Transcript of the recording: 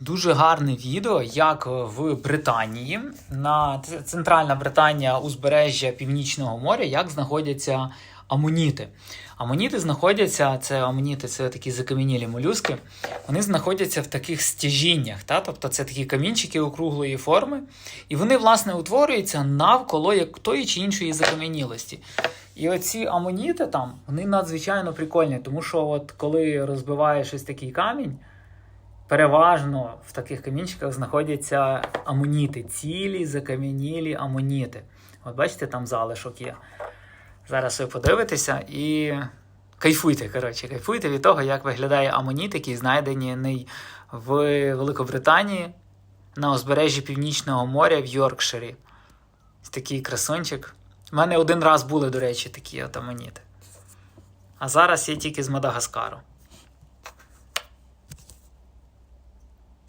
дуже гарне відео, як в Британії, на це центральна Британія, узбережжя Північного моря, як знаходяться амоніти. Амоніти знаходяться, це амоніти, це такі закам'янілі молюски. Вони знаходяться в таких стяжіннях, та? тобто це такі камінчики округлої форми, і вони, власне, утворюються навколо як тої чи іншої закам'янілості. І оці амоніти там, вони надзвичайно прикольні, тому що от коли розбиваєш ось такий камінь, переважно в таких камінчиках знаходяться амоніти, цілі закам'янілі амоніти. От бачите, там залишок є. Зараз ви подивитеся і кайфуйте, коротше, кайфуйте від того, як виглядає амоніт, який знайдений в Великобританії на узбережжі Північного моря в Йоркширі. Такий красунчик. У мене один раз були, до речі, такі от амоніти. А зараз є тільки з Мадагаскару.